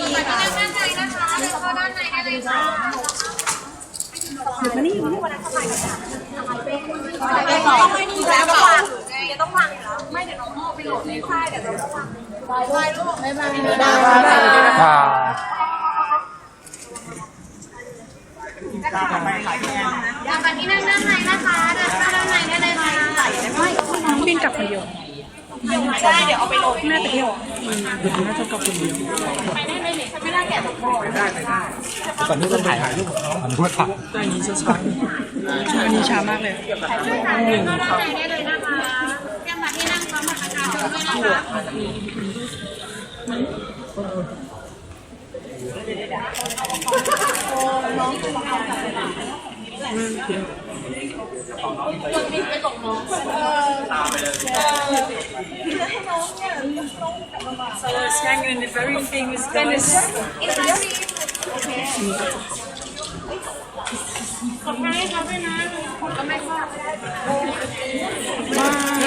ดีค่ะด้านในนะคะเดินเข้าด้านในได้เลยค่ะมานี่มานี่ต้องไม่ดีแล้ววางจะต้องวางอยู่แล้วไม่เดี๋ยวน้องโมไปโหลดในค่ายเดี๋ยวเราต้องวางบายบายลูกบายบายบายบายค่ะยาบันที่นั่งด้านในนะคะเดินเข้าด้านในได้เลยค่ะ น้องบินกลับคนเดียว ได้เดี๋ยวเอาไปโหลดแม่ไปเที่ยวน่าจะกลับคนเดียวไม่น่าแกะตกโหลดตอนนี้ต้องถ่ายรูปของน้องอันนี้ว่าถ่ายอันนี้ช้าๆอันนี้ช้ามากเลยเข้าด้านในได้เลยนะคะแก้มบัตรที่นั่งพร้อมบัตรประชาชนด้วยนะคะ So it's hanging in the very famous Venice. ขอ